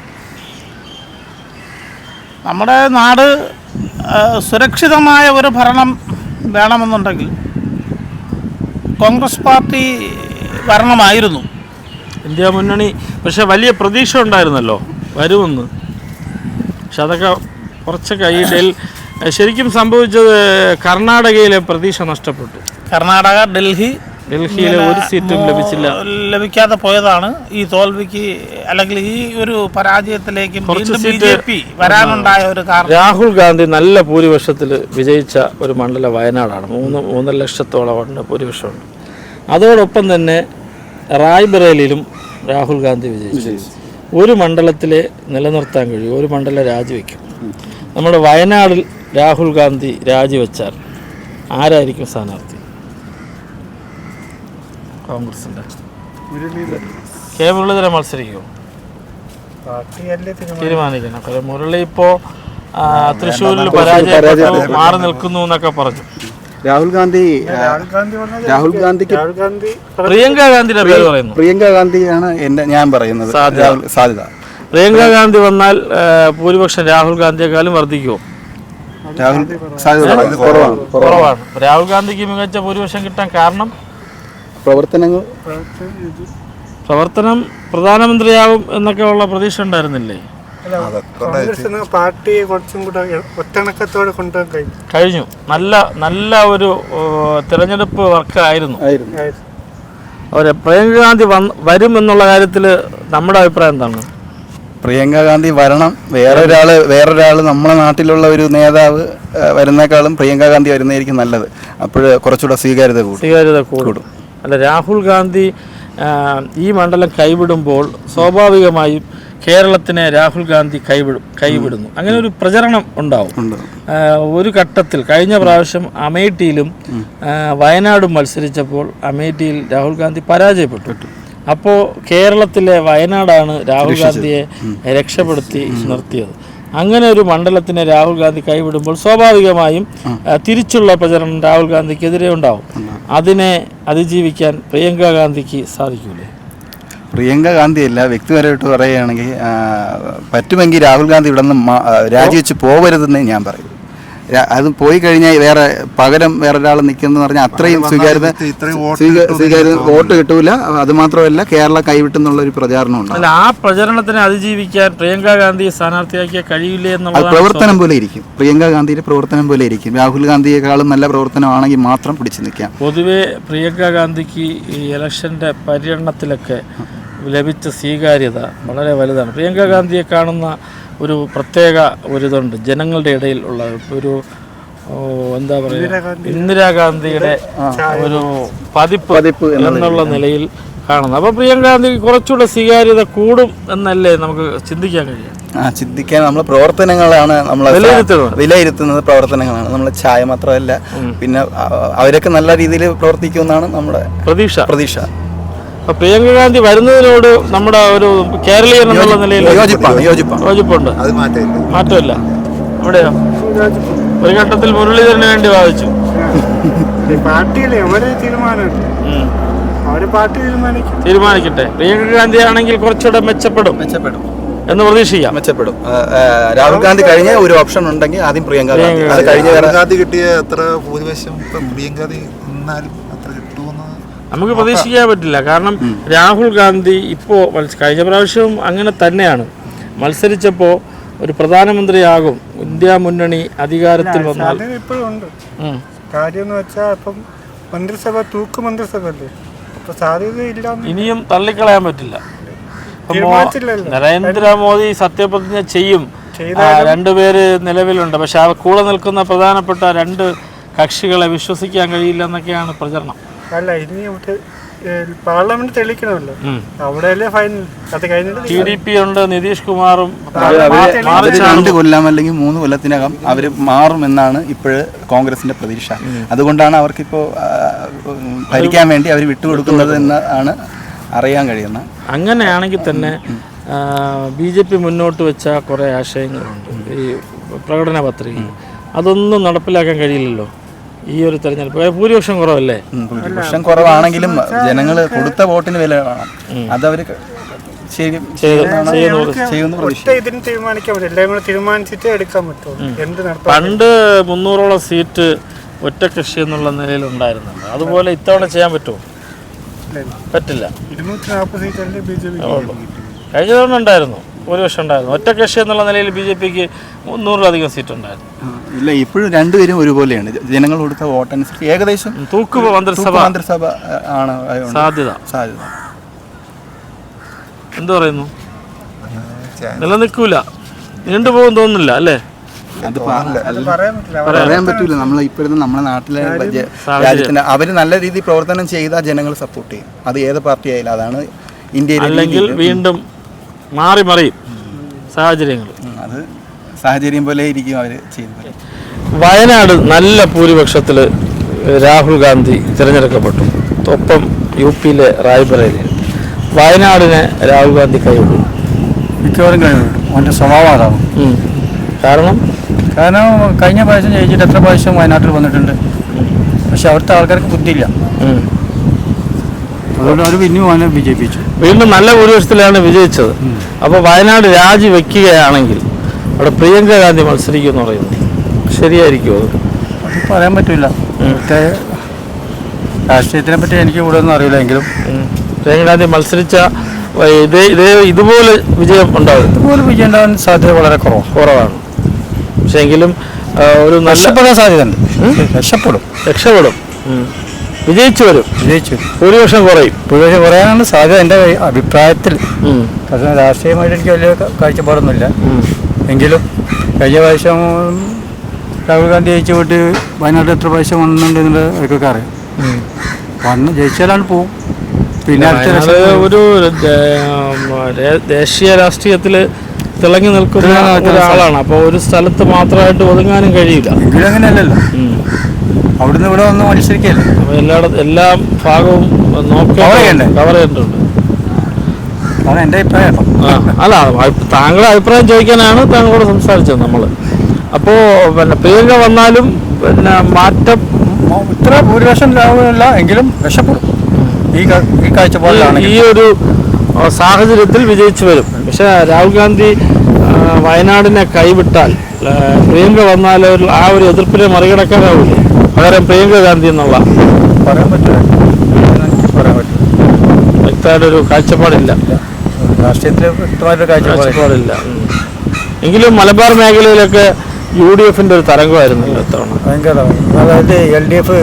Speaker 6: നമ്മുടെ നാട് സുരക്ഷിതമായ ഒരു ഭരണം വേണമെന്നുണ്ടെങ്കിൽ കോൺഗ്രസ് പാർട്ടി ഭരണമായിരുന്നു.
Speaker 4: ഇന്ത്യ മുന്നണി പക്ഷെ വലിയ പ്രതീക്ഷ ഉണ്ടായിരുന്നല്ലോ. വരുമെന്ന്. പക്ഷെ അതൊക്കെ കുറച്ച് കൈയിടയിൽ ശരിക്കും സംഭവിച്ചത് കർണാടകയിലെ പ്രതീക്ഷ നഷ്ടപ്പെട്ടു.
Speaker 6: കർണാടക ഡൽഹി
Speaker 4: ഡൽഹിയിലെ ഒരു സീറ്റും ലഭിച്ചില്ല.
Speaker 6: ലഭിക്കാതെ പോയതാണ്. ഈ തോൽവിക്ക് അല്ലെങ്കിൽ ഈ ഒരു പരാജയത്തിലേക്ക് ബി ജെ പി വരാനുണ്ടായ ഒരു കാരണം.
Speaker 4: രാഹുൽ ഗാന്ധി നല്ല ഭൂരിപക്ഷത്തിൽ വിജയിച്ച ഒരു മണ്ഡലം വയനാടാണ്. മൂന്ന് മൂന്നര ലക്ഷത്തോളം ഉണ്ട് ഭൂരിപക്ഷമുണ്ട്. അതോടൊപ്പം തന്നെ റായ്ബറേലിയിലും രാഹുൽ ഗാന്ധി വിജയിച്ചു. ഒരു മണ്ഡലത്തിലെ നിലനിർത്താൻ കഴിയും ഒരു മണ്ഡലം രാജിവെക്കും. നമ്മുടെ വയനാടിൽ രാഹുൽ ഗാന്ധി രാജിവെച്ചാൽ ആരായിരിക്കും സ്ഥാനാർത്ഥി? കോൺഗ്രസിന്റെ കെ മുരളീധരൻ മത്സരിക്കുമോ തീരുമാനിക്കണം. കാരണം മുരളി ഇപ്പോൾ തൃശ്ശൂരിൽ പരാജയപ്പെട്ടു മാറി നിൽക്കുന്നു എന്നൊക്കെ പറഞ്ഞു.
Speaker 7: രാഹുൽ ഗാന്ധി രാഹുൽ ഗാന്ധി
Speaker 4: പ്രിയങ്ക ഗാന്ധിയുടെ പേര് പറയുന്നു.
Speaker 7: പ്രിയങ്ക ഗാന്ധിയാണ് എന്റെ ഞാൻ പറയുന്നത്.
Speaker 4: സാധ്യത. പ്രിയങ്ക ഗാന്ധി വന്നാൽ ഭൂരിപക്ഷം രാഹുൽ ഗാന്ധിയെക്കാളും വർദ്ധിക്കുമോ
Speaker 7: രാഹുൽ കുറവാണ്.
Speaker 4: രാഹുൽ ഗാന്ധിക്ക് മികച്ച ഭൂരിപക്ഷം കിട്ടാൻ കാരണം?
Speaker 7: പ്രവർത്തനങ്ങൾ
Speaker 4: പ്രവർത്തനം പ്രധാനമന്ത്രിയാവും എന്നൊക്കെ ഉള്ള പ്രതീക്ഷ ഉണ്ടായിരുന്നില്ലേ?
Speaker 3: പാർട്ടിയെ കുറച്ചും കൂടെ ഒറ്റണക്കത്തോടെ കൊണ്ടുപോകാൻ കഴിയും
Speaker 4: കഴിഞ്ഞു. നല്ല നല്ല ഒരു തിരഞ്ഞെടുപ്പ് വർക്കായിരുന്നു.
Speaker 7: ആയിരുന്നു.
Speaker 4: അവരെ പ്രിയങ്ക ഗാന്ധി വരും എന്നുള്ള കാര്യത്തിൽ നമ്മുടെ അഭിപ്രായം എന്താണ്?
Speaker 7: പ്രിയങ്ക ഗാന്ധി വരണം. വേറൊരാൾ വേറൊരാൾ നമ്മുടെ നാട്ടിലുള്ള ഒരു നേതാവ് വരുന്നേക്കാളും പ്രിയങ്ക ഗാന്ധി വരുന്നതായിരിക്കും നല്ലത്. അപ്പോൾ കുറച്ചുകൂടെ സ്വീകാര്യത കൂടും.
Speaker 4: സ്വീകാര്യത കൂടും. അല്ല രാഹുൽ ഗാന്ധി ഈ മണ്ഡലം കൈവിടുമ്പോൾ സ്വാഭാവികമായും കേരളത്തിനെ രാഹുൽ ഗാന്ധി കൈവിടും കൈവിടുന്നു. അങ്ങനെ ഒരു പ്രചരണം ഉണ്ടാവും. ഒരു ഘട്ടത്തിൽ കഴിഞ്ഞ പ്രാവശ്യം അമേഠിയിലും വയനാടും മത്സരിച്ചപ്പോൾ അമേഠിയിൽ രാഹുൽ ഗാന്ധി പരാജയപ്പെട്ടു. അപ്പോൾ കേരളത്തിലെ വയനാടാണ് രാഹുൽ ഗാന്ധിയെ രക്ഷപ്പെടുത്തി നിർത്തിയത്. അങ്ങനെ ഒരു മണ്ഡലത്തിനെ രാഹുൽ ഗാന്ധി കൈവിടുമ്പോൾ സ്വാഭാവികമായും തിരിച്ചുള്ള പ്രചരണം രാഹുൽ ഗാന്ധിക്കെതിരെ ഉണ്ടാവും. അതിനെ അതിജീവിക്കാൻ പ്രിയങ്ക ഗാന്ധിക്ക് സാധിക്കൂലേ?
Speaker 7: പ്രിയങ്ക ഗാന്ധിയല്ല വ്യക്തിപരമായിട്ട് പറയുകയാണെങ്കിൽ പറ്റുമെങ്കിൽ രാഹുൽ ഗാന്ധി ഇവിടെ നിന്ന് രാജിവെച്ച് പോകരുതെന്നേ ഞാൻ പറയും. അത് പോയി കഴിഞ്ഞാൽ വേറെ പകരം വേറെ ഒരാൾ നിൽക്കുന്നു പറഞ്ഞാൽ അത്രയും സ്വീകാര്യത സ്വീകാര്യത വോട്ട് കിട്ടൂല. അത് മാത്രമല്ല കേരള കൈവിട്ടെന്നുള്ള ഒരു പ്രചാരണം ഉണ്ട്
Speaker 4: അല്ല ആ പ്രചരണത്തിനെ അതിജീവിക്കാൻ പ്രിയങ്ക ഗാന്ധിയെ സ്ഥാനാർത്ഥിയാക്കിയ കഴിയില്ലേ എന്നുള്ള
Speaker 7: പ്രവർത്തനം പോലെ ഇരിക്കും. പ്രിയങ്ക ഗാന്ധിയുടെ പ്രവർത്തനം പോലെ ഇരിക്കും. രാഹുൽ ഗാന്ധിയെക്കാളും നല്ല പ്രവർത്തനമാണെങ്കിൽ മാത്രം പിടിച്ചു നിൽക്കാം.
Speaker 4: പൊതുവെ പ്രിയങ്ക ഗാന്ധിക്ക് ഈ ഇലക്ഷന്റെ പര്യടനത്തിലൊക്കെ ലഭിച്ച സ്വീകാര്യത വളരെ വലുതാണ്. പ്രിയങ്ക ഗാന്ധിയെ കാണുന്ന ഒരു പ്രത്യേക ഒരിതുണ്ട്. ജനങ്ങളുടെ ഇടയിൽ ഉള്ള ഒരു എന്താ പറയുക ഇന്ദിരാഗാന്ധിയുടെ ഒരു പതിപ്പ് പതിപ്പ് എന്നുള്ള നിലയിൽ. കാണുന്നത് അപ്പോൾ പ്രിയങ്കാന്ധി കുറച്ചുകൂടെ സ്വീകാര്യത കൂടും എന്നല്ലേ നമുക്ക് ചിന്തിക്കാൻ കഴിയും
Speaker 7: ആ ചിന്തിക്കാൻ നമ്മൾ പ്രവർത്തനങ്ങളാണ് നമ്മൾ
Speaker 4: വിലയിരുത്തുന്നത്.
Speaker 7: പ്രവർത്തനങ്ങളാണ്. നമ്മൾ ചായ മാത്രമല്ല പിന്നെ അവരൊക്കെ നല്ല രീതിയിൽ പ്രവർത്തിക്കുമെന്നാണ് നമ്മുടെ
Speaker 4: പ്രതീക്ഷ.
Speaker 7: പ്രതീക്ഷ.
Speaker 4: പ്രിയങ്ക ഗാന്ധി വരുന്നതിനോട് നമ്മുടെ ഒരു കേരളീയൻ എന്നുള്ള നിലയിൽ
Speaker 7: യോജിപ്പാണ് യോജിപ്പാണ്.
Speaker 4: യോജിപ്പുണ്ട്.
Speaker 1: അത് മാറ്റമില്ല.
Speaker 4: മാറ്റമില്ല. അവിടെയോ? ഒരു ഘട്ടത്തിൽ മുരളീധരന് വേണ്ടി വാദിച്ചു.
Speaker 3: പാർട്ടിയിലെ അവരെ തീരുമാനമുണ്ട്
Speaker 4: ഉം.
Speaker 3: അവർ പാർട്ടി തീരുമാനിക്കും.
Speaker 4: തീരുമാനിക്കട്ടെ. പ്രിയങ്ക ഗാന്ധി ആണെങ്കിൽ കുറച്ചുകൂടെ മെച്ചപ്പെടും.
Speaker 7: മെച്ചപ്പെടും.
Speaker 4: എന്ന് പ്രതീക്ഷിക്കാം.
Speaker 7: മെച്ചപ്പെടും. രാഹുൽ ഗാന്ധി കഴിഞ്ഞ ഒരു ഓപ്ഷൻ ഉണ്ടെങ്കിൽ ആദ്യം പ്രിയങ്ക ഗാന്ധി. അത് കഴിഞ്ഞ
Speaker 8: ഗാന്ധി കിട്ടിയ എത്ര ഭൂരിപക്ഷം പ്രിയങ്കാന്ധി എന്നാലും നിന്നാലും അത്ര കിട്ടുമെന്ന്
Speaker 4: നമുക്ക് പ്രതീക്ഷിക്കാൻ പറ്റില്ല. കാരണം രാഹുൽ ഗാന്ധി ഇപ്പോൾ കഴിഞ്ഞ പ്രാവശ്യവും അങ്ങനെ തന്നെയാണ്. മത്സരിച്ചപ്പോൾ ഒരു പ്രധാനമന്ത്രിയാകും. ഇന്ത്യ മുന്നണി അധികാരത്തിൽ വന്നാൽ.
Speaker 3: കാര്യം എന്ന് വെച്ചാൽ ഇപ്പം മന്ത്രിസഭ തൂക്ക് മന്ത്രിസഭ അല്ലേ അപ്പൊ
Speaker 4: ഇനിയും തള്ളിക്കളയാൻ പറ്റില്ല. നരേന്ദ്രമോദി സത്യപ്രതിജ്ഞ ചെയ്യും. രണ്ടുപേര് നിലവിലുണ്ട്. പക്ഷെ ആ കൂടെ നിൽക്കുന്ന പ്രധാനപ്പെട്ട രണ്ട് കക്ഷികളെ വിശ്വസിക്കാൻ കഴിയില്ല എന്നൊക്കെയാണ് പ്രചരണം.
Speaker 3: അല്ല ഇനി പാർലമെന്റ് തെളിയിക്കണമല്ലോ. അവിടെയല്ലേ ഫൈനൽ അത് കഴിഞ്ഞിട്ട്
Speaker 4: ടി ഡി പി ഉണ്ട് നിതീഷ് കുമാറും
Speaker 7: രണ്ട് കൊല്ലം അല്ലെങ്കിൽ മൂന്ന് കൊല്ലത്തിനകം അവർ മാറുമെന്നാണ് ഇപ്പോഴ് കോൺഗ്രസിന്റെ പ്രതീക്ഷ. അതുകൊണ്ടാണ് അവർക്കിപ്പോ ഭരിക്കാൻ വേണ്ടി അവർ വിട്ടുകൊടുക്കുന്നത് എന്ന് ആണ് അറിയാൻ കഴിയുന്നത്.
Speaker 4: അങ്ങനെയാണെങ്കിൽ തന്നെ ബി ജെ പി മുന്നോട്ട് വെച്ച കുറേ ആശയങ്ങളുണ്ട്. ഈ പ്രകടന പത്രിക അതൊന്നും നടപ്പിലാക്കാൻ കഴിയില്ലല്ലോ. ഈ ഒരു തെരഞ്ഞെടുപ്പ്. ഭൂരിപക്ഷം കുറവല്ലേ?
Speaker 7: ഭൂരിപക്ഷം കുറവാണെങ്കിലും ജനങ്ങൾ കൊടുത്ത വോട്ടിന് വില വേണം അതവർ
Speaker 3: നടത്താൻ
Speaker 4: പണ്ട് മുന്നൂറോളം സീറ്റ് ഒറ്റ കൃഷി എന്നുള്ള നിലയിൽ ഉണ്ടായിരുന്നുണ്ട് അതുപോലെ ഇത്തവണ ചെയ്യാൻ പറ്റുമോ? പറ്റില്ല. കഴിഞ്ഞ തവണ ഉണ്ടായിരുന്നു. ഭൂരിപക്ഷം ഉണ്ടായിരുന്നു. ഒറ്റ കക്ഷി എന്നുള്ള നിലയിൽ ബി ജെ പിക്ക് മുന്നൂറിലധികം സീറ്റ് ഉണ്ടായിരുന്നു.
Speaker 7: ഇല്ല ഇപ്പോഴും രണ്ടുപേരും ഒരുപോലെയാണ്. ജനങ്ങൾ കൊടുത്ത വോട്ടനുസരിച്ച് ഏകദേശം
Speaker 4: തൂക്ക് മന്ത്രിസഭ.
Speaker 7: മന്ത്രിസഭ ആണ്
Speaker 4: സാധ്യത.
Speaker 7: സാധ്യത.
Speaker 4: എന്തു പറയുന്നു? നിലനിൽക്കൂല. നീണ്ടുപോകും തോന്നുന്നില്ല അല്ലേ?
Speaker 7: അത്
Speaker 3: പറയാൻ
Speaker 7: പറ്റൂല നമ്മൾ ഇപ്പോഴത്തെ നമ്മുടെ നാട്ടിലെ രാജ്യത്തിന്റെ അവർ അവർ നല്ല രീതിയിൽ പ്രവർത്തനം ചെയ്താൽ ജനങ്ങൾ സപ്പോർട്ട് ചെയ്യും. അത് ഏത് പാർട്ടി ആയാലും അതാണ് ഇന്ത്യയിലെ
Speaker 4: അല്ലെങ്കിൽ വീണ്ടും മാറി മറിയും സാഹചര്യങ്ങൾ.
Speaker 7: അത് സാഹചര്യം പോലെ ഇരിക്കും അവർ ചെയ്യുന്നത്
Speaker 4: വയനാട് നല്ല ഭൂരിപക്ഷത്തിൽ രാഹുൽ ഗാന്ധി തിരഞ്ഞെടുക്കപ്പെട്ടു. ഒപ്പം യു പിയിലെ റായ്ബറേലിയിൽ വയനാടിനെ രാഹുൽ ഗാന്ധി കൈവിടും
Speaker 9: മിക്കവാറും കഴിവിടും അവന്റെ സ്വഭാവം അതാണ്.
Speaker 4: കാരണം?
Speaker 9: കാരണം കഴിഞ്ഞ പ്രാവശ്യം ജയിച്ചിട്ട് എത്ര പ്രാവശ്യം വയനാട്ടിൽ വന്നിട്ടുണ്ട്. പക്ഷെ അവിടുത്തെ ആൾക്കാർക്ക് ബുദ്ധിയില്ല. അതുകൊണ്ട് അവർ പിന്നെയും അവനെ വിജയിപ്പിച്ചു.
Speaker 4: വീണ്ടും നല്ല ഭൂരിപക്ഷത്തിലാണ് വിജയിച്ചത്. അപ്പോൾ വയനാട് രാജിവെക്കുകയാണെങ്കിൽ അവിടെ പ്രിയങ്ക ഗാന്ധി മത്സരിക്കുമെന്ന് പറയുന്നത് ശരിയായിരിക്കുമോ അത്?
Speaker 9: അത് പറയാൻ പറ്റില്ല രാഷ്ട്രീയത്തിനെ പറ്റി എനിക്ക് ഇവിടെ ഒന്നും അറിയില്ല എങ്കിലും.
Speaker 4: പ്രിയങ്ക ഗാന്ധി മത്സരിച്ച ഇതേ ഇതേ ഇതുപോലെ വിജയം ഉണ്ടാവും.
Speaker 9: ഇതുപോലെ വിജയം ഉണ്ടാവാൻ സാധ്യത വളരെ കുറവ്.
Speaker 4: കുറവാണ്. പക്ഷേ എങ്കിലും ഒരു നല്ല
Speaker 9: രക്ഷപ്പെടാൻ സാധ്യതയുണ്ട്. രക്ഷപ്പെടും.
Speaker 4: രക്ഷപ്പെടും. വിജയിച്ചു വരും.
Speaker 9: വിജയിച്ചു.
Speaker 4: ഭൂരിപക്ഷം കുറയും.
Speaker 9: ഭൂരിപക്ഷം കുറയാനാണ് സാധ്യത എന്റെ അഭിപ്രായത്തിൽ. കാരണം രാഷ്ട്രീയമായിട്ട് എനിക്ക് വലിയ കാഴ്ചപ്പാടൊന്നുമില്ല. എങ്കിലും കഴിഞ്ഞ പ്രാവശ്യം രാഹുൽ ഗാന്ധി ജയിച്ചു പോയിട്ട് വയനാട്ടിൽ എത്ര പ്രാവശ്യം വന്നിട്ടുണ്ട് എന്നുള്ളത് അവർക്കൊക്കെ അറിയാം. വന്ന് ജയിച്ചാലാണ് പോവും. പിന്നെ
Speaker 4: വയനാട് ഒരു ദേശീയ രാഷ്ട്രീയത്തിൽ തിളങ്ങി നിൽക്കുന്ന ഒരാളാണ്. അപ്പോൾ ഒരു സ്ഥലത്ത് മാത്രമായിട്ട് ഒതുങ്ങാനും കഴിയില്ല.
Speaker 9: എങ്കിലും അങ്ങനെയല്ലല്ലോ. അവിടുന്ന് ഇവിടെ വന്ന് മത്സരിക്കല്ലേ
Speaker 4: എല്ലായിടത്തും എല്ലാ ഭാഗവും നോക്കി
Speaker 9: Cover ചെയ്യണ്ടേ?
Speaker 4: കവർ ചെയ്തിട്ടുണ്ട്
Speaker 9: അതാണ് എന്റെ അഭിപ്രായം കേട്ടോ
Speaker 4: ആ, അല്ല അഭി- താങ്കളുടെ അഭിപ്രായം ചോദിക്കാനാണ് താങ്കളോട് സംസാരിച്ചത് നമ്മൾ അപ്പോൾ പിന്നെ പ്രിയങ്ക വന്നാലും പിന്നെ മാറ്റം
Speaker 9: മ- ഇത്ര ഭൂരിപക്ഷം ലാഭമില്ല എങ്കിലും രക്ഷപ്പെടും. ഈ കാ- ഈ
Speaker 4: ഈ-
Speaker 9: കാഴ്ചപ്പാടിലാണ്
Speaker 4: ഈ ഒരു ആ, സാഹചര്യത്തിൽ വിജയിച്ചു വരും. പക്ഷേ രാഹുൽ ഗാന്ധി ആ, വയനാടിനെ കൈവിട്ടാൽ ആ, പ്രിയങ്ക വന്നാൽ ഒരു- ആ ഒരു എതിർപ്പിനെ മറികടക്കാനാവില്ലേ പകരം പ്രിയങ്ക ഗാന്ധി എന്നുള്ള
Speaker 9: പറയാൻ പറ്റില്ല. എനിക്ക് പറയാൻ പറ്റില്ല.
Speaker 4: വ്യക്തമായിട്ടൊരു കാഴ്ചപ്പാടില്ല.
Speaker 9: രാഷ്ട്രീയത്തിൽ വ്യക്തമായിട്ടൊരു കാഴ്ചപ്പാടില്ല.
Speaker 4: എങ്കിലും മലബാർ മേഖലയിലൊക്കെ യു ഡി എഫിന്റെ ഒരു തരംഗമായിരുന്നല്ലോ ഇത്തവണ.
Speaker 9: ഭയങ്കര. അതായത് എൽ ഡി എഫ്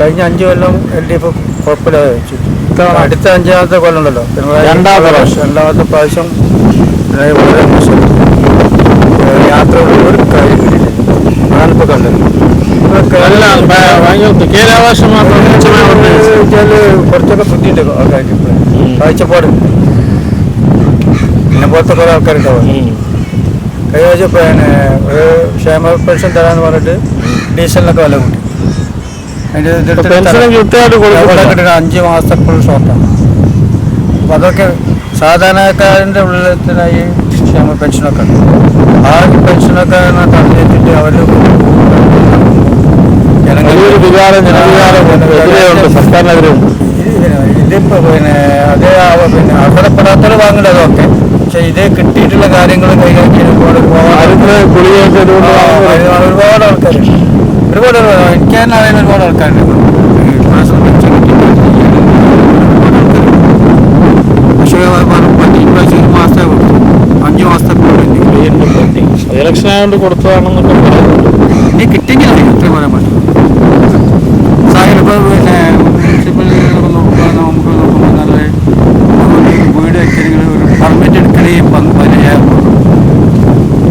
Speaker 9: കഴിഞ്ഞ അഞ്ച് കൊല്ലം എൽ ഡി എഫ് കുഴപ്പമില്ലാതെ വെച്ചു
Speaker 4: ഇത്തവണ
Speaker 9: അടുത്ത അഞ്ചാമത്തെ കൊല്ലം ഉണ്ടല്ലോ
Speaker 4: രണ്ടാമത്തെ പ്രാവശ്യം.
Speaker 9: രണ്ടാമത്തെ പ്രാവശ്യം വളരെ യാത്രയുടെ ഒരു കാര്യമില്ല ഞാനിപ്പോൾ കണ്ടത്.
Speaker 4: അല്ല ഭയങ്കര കെ രാധാകൃഷ്ണൻ മാത്രം മെച്ചമായി പ്രവർത്തിച്ചു.
Speaker 9: വെച്ചാൽ കുറച്ചൊക്കെ ബുദ്ധിയുണ്ട് ആൾക്കാർക്ക്. കാഴ്ചപ്പാട്. എന്നെ പോലത്തെ കുറെ ആൾക്കാരുണ്ടാവും. കഴിഞ്ഞ പിന്നെ ഒരു ക്ഷേമ പെൻഷൻ തരാന്ന് പറഞ്ഞിട്ട് ഡീസലിനൊക്കെ വില കൂട്ടി.
Speaker 4: കൃത്യമായിട്ട്
Speaker 9: അഞ്ച് മാസത്തെ ഫുൾ ഷോർട്ടാണ്. അപ്പം അതൊക്കെ സാധാരണക്കാരന്റെ ഉള്ളിലത്തിനായി ക്ഷേമ പെൻഷനൊക്കെ ഉണ്ട്. ആ പെൻഷനൊക്കെ തടഞ്ഞിട്ട് അവർ
Speaker 4: വലിയൊരു വികാരം ജനവികാരം എതിരെയുണ്ട് സർക്കാരിനെതിരെയുണ്ട്
Speaker 9: ഇതിപ്പോ പിന്നെ അതേ പിന്നെ അർഹതപ്പെടാത്തവർ വാങ്ങേണ്ടത് അതൊക്കെ. പക്ഷെ ഇതേ കിട്ടിയിട്ടുള്ള കാര്യങ്ങൾ കൈകാര്യം ഒരുപാട് ഒരുപാട്
Speaker 4: മരുന്ന് ഗുളികയൊക്കെ ഇതുകൊണ്ട്
Speaker 9: ആ,
Speaker 4: വാങ്ങുന്നത്.
Speaker 9: ഒരുപാട് എനിക്ക് തന്നെ അറിയുന്ന ഒരുപാട് ആൾക്കാരുണ്ട്. അഞ്ച് മാസത്തെ.
Speaker 4: ഇലക്ഷൻ ആയതുകൊണ്ട് കൊടുത്തതാണെന്നൊക്കെ പറയുന്നുണ്ട്.
Speaker 9: ഇനി കിട്ടിയെങ്കിൽ അറിയാം അത്രയും പറയാൻ പറ്റും സാഹചര്യം ഇപ്പോൾ പിന്നെ മുനിസിപ്പൽ നോക്കുക നമുക്ക് നോക്കുമ്പോൾ നല്ല ഒരു വീട് വെക്കണമെങ്കിൽ ഒരു പെർമിറ്റ് എടുക്കണമെങ്കിൽ പന്ത് പതിനയ്യായിരം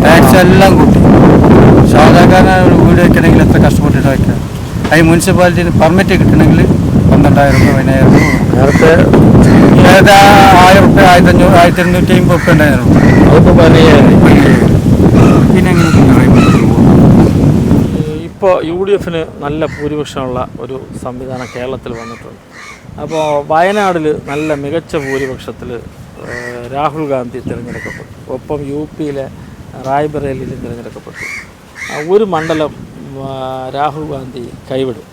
Speaker 9: ടാക്സ് എല്ലാം കൂട്ടി. സാധാരണക്കാരനായ ഒരു വീട് വയ്ക്കണമെങ്കിൽ എത്ര കഷ്ടപ്പെട്ടിട്ട് വയ്ക്കുക അതിന് മുനിസിപ്പാലിറ്റിന് പെർമിറ്റ് കിട്ടണമെങ്കിൽ പന്ത്രണ്ടായിരം രൂപ പതിനായിരം രൂപ.
Speaker 4: നേരത്തെ
Speaker 9: ആയിരം റുപ്യ ആയിരത്തി അഞ്ഞൂറ് ആയിരത്തി എണ്ണൂറ്റി അമ്പത് റുപ്യ ഉണ്ടായിരുന്നു.
Speaker 4: അതിപ്പോൾ പതിനയ്യായിരം
Speaker 9: പിന്നെ
Speaker 4: ഇപ്പോൾ യു ഡി എഫിന് നല്ല ഭൂരിപക്ഷമുള്ള ഒരു സംവിധാനം കേരളത്തിൽ വന്നിട്ടുണ്ട്. അപ്പോൾ വയനാടിൽ നല്ല മികച്ച ഭൂരിപക്ഷത്തിൽ രാഹുൽ ഗാന്ധി തിരഞ്ഞെടുക്കപ്പെട്ടു. ഒപ്പം യു പിയിലെ റായ്ബറേലിയിലും തിരഞ്ഞെടുക്കപ്പെട്ടു. ഒരു മണ്ഡലം രാഹുൽ ഗാന്ധി കൈവിടും.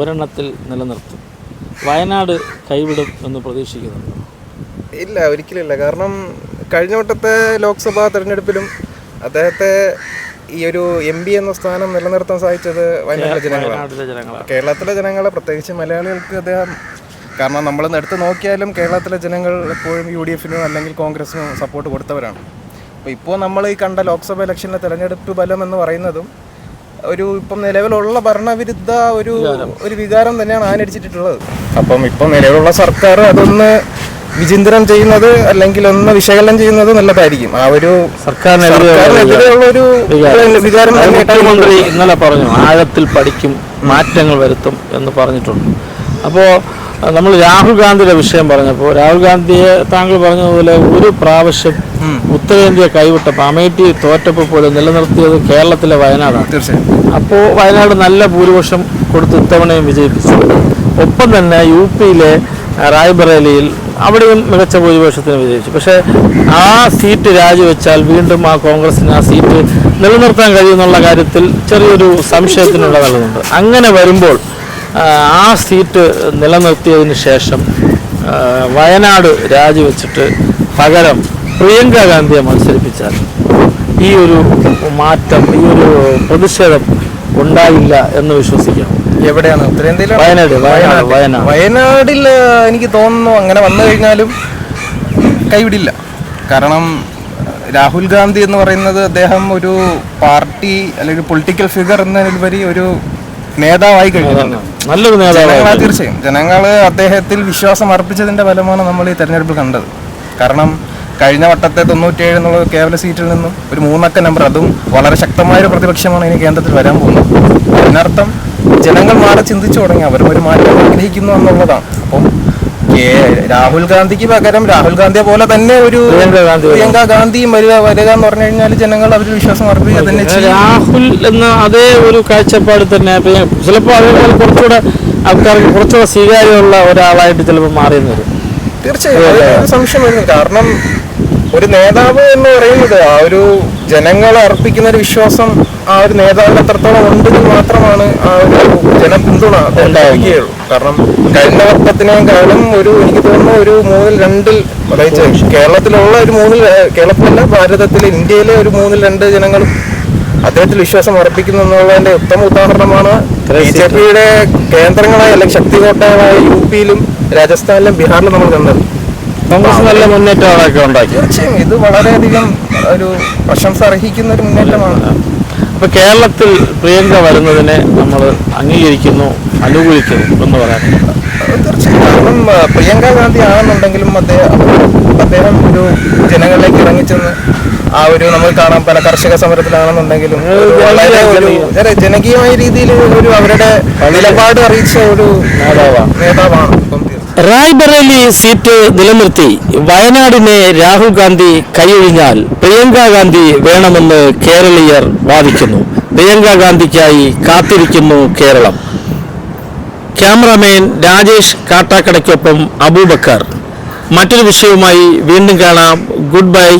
Speaker 4: ഒരെണ്ണത്തിൽ നിലനിർത്തും. വയനാട് കൈവിടും എന്ന് പ്രതീക്ഷിക്കുന്നുണ്ട്?
Speaker 2: ഇല്ല ഒരിക്കലില്ല കാരണം കഴിഞ്ഞ വട്ടത്തെ ലോക്സഭാ തെരഞ്ഞെടുപ്പിലും അദ്ദേഹത്തെ ഈ ഒരു എം പി എന്ന സ്ഥാനം നിലനിർത്താൻ സാധിച്ചത് വയനാട്ടിലെ ജനങ്ങളാണ്. കേരളത്തിലെ ജനങ്ങളെ പ്രത്യേകിച്ച് മലയാളികൾക്ക് അദ്ദേഹം കാരണം നമ്മൾ എടുത്ത് നോക്കിയാലും കേരളത്തിലെ ജനങ്ങൾ എപ്പോഴും യു ഡി എഫിനോ അല്ലെങ്കിൽ കോൺഗ്രസിനോ സപ്പോർട്ട് കൊടുത്തവരാണ്. അപ്പോൾ ഇപ്പോൾ നമ്മൾ ഈ കണ്ട ലോക്സഭ ഇലക്ഷനിലെ തെരഞ്ഞെടുപ്പ് ഫലം എന്ന് പറയുന്നതും ഒരു ഇപ്പം നിലവിലുള്ള ഭരണവിരുദ്ധ ഒരു ഒരു വികാരം തന്നെയാണ് ആനടിച്ചിട്ടുള്ളത് അപ്പം ഇപ്പം നിലവിലുള്ള സർക്കാർ അതൊന്ന് വിചിന്തനം ചെയ്യുന്നത് അല്ലെങ്കിൽ ഒന്ന് വിശകലനം ചെയ്യുന്നത് നല്ലതായിരിക്കും. ആ ഒരു
Speaker 4: സർക്കാരിനെതിരെ
Speaker 2: സർക്കാരിനെതിരെയുള്ള ഒരു വികാരം.
Speaker 4: മുഖ്യമന്ത്രി ഇന്നലെ പറഞ്ഞു ആഴത്തിൽ പഠിക്കും മാറ്റങ്ങൾ വരുത്തും എന്ന് പറഞ്ഞിട്ടുണ്ട്. അപ്പോൾ നമ്മൾ രാഹുൽ ഗാന്ധിയുടെ വിഷയം പറഞ്ഞപ്പോൾ രാഹുൽ ഗാന്ധിയെ താങ്കൾ പറഞ്ഞതുപോലെ ഒരു പ്രാവശ്യം ഉത്തരേന്ത്യ കൈവിട്ടപ്പോൾ അമേഠി തോറ്റപ്പോൾ പോലും നിലനിർത്തിയത് കേരളത്തിലെ വയനാടാണ്.
Speaker 2: തീർച്ചയായും.
Speaker 4: അപ്പോൾ വയനാട് നല്ല ഭൂരിപക്ഷം കൊടുത്ത് ഇത്തവണയും വിജയിപ്പിച്ചു. ഒപ്പം തന്നെ യു പിയിലെ റായ്ബറേലിയിൽ അവിടെയും മികച്ച ഭൂരിപക്ഷത്തിന് വിജയിച്ചു. പക്ഷേ ആ സീറ്റ് രാജിവെച്ചാൽ വീണ്ടും ആ കോൺഗ്രസിന് ആ സീറ്റ് നിലനിർത്താൻ കഴിയുമെന്നുള്ള കാര്യത്തിൽ ചെറിയൊരു സംശയത്തിനുള്ള നൽകുന്നുണ്ട് അങ്ങനെ വരുമ്പോൾ ആ, സീറ്റ് നിലനിർത്തിയതിന് ശേഷം വയനാട് രാജിവെച്ചിട്ട് പകരം പ്രിയങ്ക ഗാന്ധിയെ മത്സരിപ്പിച്ചാൽ ഈ ഒരു മാറ്റം ഈ ഒരു പ്രതിഷേധം ഉണ്ടായില്ല എന്ന് വിശ്വസിക്കാം.
Speaker 2: എവിടെയാണ്? ഉത്തരേന്ത്യയിലാണ്?
Speaker 4: വയനാട് വയനാട് വയനാട്.
Speaker 2: വയനാടിൽ എനിക്ക് തോന്നുന്നു അങ്ങനെ വന്നു കഴിഞ്ഞാലും കൈവിടില്ല. കാരണം രാഹുൽ ഗാന്ധി എന്ന് പറയുന്നത് അദ്ദേഹം ഒരു പാർട്ടി അല്ലെങ്കിൽ പൊളിറ്റിക്കൽ ഫിഗർ എന്നതിലുപരി ഒരു നേതാവായി കഴിഞ്ഞിട്ടുണ്ട്.
Speaker 4: നല്ലൊരു
Speaker 2: നേതാവ്
Speaker 4: നേതാവാണ്
Speaker 2: തീർച്ചയായും. ജനങ്ങൾ അദ്ദേഹത്തിൽ വിശ്വാസം അർപ്പിച്ചതിന്റെ ഫലമാണ് നമ്മൾ ഈ തെരഞ്ഞെടുപ്പിൽ കണ്ടത്. കാരണം കഴിഞ്ഞ വട്ടത്തെ തൊണ്ണൂറ്റിയേഴ് എന്നുള്ള കേവല സീറ്റിൽ നിന്നും ഒരു മൂന്നക്ക നമ്പർ അതും വളരെ ശക്തമായ ഒരു പ്രതിപക്ഷമാണ് ഇനി കേന്ദ്രത്തിൽ വരാൻ പോകുന്നത്. അതിനർത്ഥം ജനങ്ങൾ മാറി ചിന്തിച്ചു തുടങ്ങി. അവരും ഒരു മാറ്റം ആഗ്രഹിക്കുന്നു എന്നുള്ളതാണ്. അപ്പം രാഹുൽ ഗാന്ധിക്ക് പകരം രാഹുൽ ഗാന്ധിയെ പോലെ തന്നെ ഒരു
Speaker 4: പ്രിയങ്ക ഗാന്ധി
Speaker 2: ഗാന്ധിയും വരിക വരിക എന്ന് പറഞ്ഞു കഴിഞ്ഞാൽ ജനങ്ങൾ അവർ വിശ്വാസം അർപ്പിക്കുക തന്നെ
Speaker 4: രാഹുൽ എന്ന അതേ ഒരു കാഴ്ചപ്പാട് തന്നെ ചിലപ്പോൾ അതേപോലെ കുറച്ചുകൂടെ ആൾക്കാർക്ക് കുറച്ചുകൂടെ സ്വീകാര്യമുള്ള ഒരാളായിട്ട് ചിലപ്പോൾ മാറിയെന്ന് വരും.
Speaker 2: തീർച്ചയായും. സംശയം വരുന്നു കാരണം ഒരു നേതാവ് എന്ന് പറയുന്നത് ആ ഒരു ജനങ്ങളെ അർപ്പിക്കുന്ന ഒരു വിശ്വാസം ആ ഒരു നേതാവിന് എത്രത്തോളം ഉണ്ടെങ്കിൽ മാത്രമാണ് ആ ഒരു ജനപിന്തുണ ഉണ്ടാവുകയുള്ളൂ. കാരണം കഴിഞ്ഞ വർഷത്തിനേക്കാളും ഒരു എനിക്ക് തോന്നുന്നു ഒരു മൂന്നിൽ രണ്ടിൽ അതായത് കേരളത്തിലുള്ള ഒരു മൂന്നിൽ കേരളത്തിലല്ല ഭാരതത്തിലെ ഇന്ത്യയിലെ ഒരു മൂന്നിൽ രണ്ട് ജനങ്ങളും അദ്ദേഹത്തിൽ വിശ്വാസം അർപ്പിക്കുന്നു എന്നുള്ളതിന്റെ ഉത്തമ ഉദാഹരണമാണ് ബി ജെ പിയുടെ കേന്ദ്രങ്ങളായ അല്ലെങ്കിൽ ശക്തി യു പിയിലും രാജസ്ഥാനിലും ബീഹാറിലും നമ്മൾ കണ്ടത്.
Speaker 4: കോൺഗ്രസ് നല്ല മുന്നേറ്റങ്ങളൊക്കെ ഉണ്ടാക്കി.
Speaker 2: തീർച്ചയായും ഇത് വളരെയധികം ഒരു പ്രശംസ അർഹിക്കുന്ന ഒരു മുന്നേറ്റമാണ്.
Speaker 4: അപ്പൊ കേരളത്തിൽ പ്രിയങ്ക വരുന്നതിനെ നമ്മൾ അംഗീകരിക്കുന്നു അനുകൂലിക്കുന്നു എന്ന്
Speaker 2: പറയാനുണ്ട് തീർച്ചയായും. കാരണം പ്രിയങ്ക ഗാന്ധി ആണെന്നുണ്ടെങ്കിലും അദ്ദേഹം അദ്ദേഹം ഒരു ജനങ്ങളിലേക്ക് ഇറങ്ങിച്ചെന്ന് ആ ഒരു നമ്മൾ കാണാം. പല കർഷക സമരത്തിലാണെന്നുണ്ടെങ്കിലും വളരെ ഒരു ജനകീയമായ രീതിയിൽ ഒരു അവരുടെ നിലപാട് അറിയിച്ച ഒരു നേതാവാണ്. നേതാവാണ്. അപ്പം
Speaker 4: റായ്ബറേലി സീറ്റ് നിലനിർത്തി വയനാടിനെ രാഹുൽ ഗാന്ധി കൈയൊഴിഞ്ഞാൽ പ്രിയങ്ക ഗാന്ധി വേണമെന്ന് കേരളീയർ വാദിക്കുന്നു. പ്രിയങ്ക ഗാന്ധിക്കായി കാത്തിരിക്കുന്നു കേരളം. ക്യാമറാമാൻ രാജേഷ് കാട്ടാക്കടയ്ക്കൊപ്പം അബൂബക്കർ. മറ്റൊരു വിഷയവുമായി വീണ്ടും കാണാം. Good bye.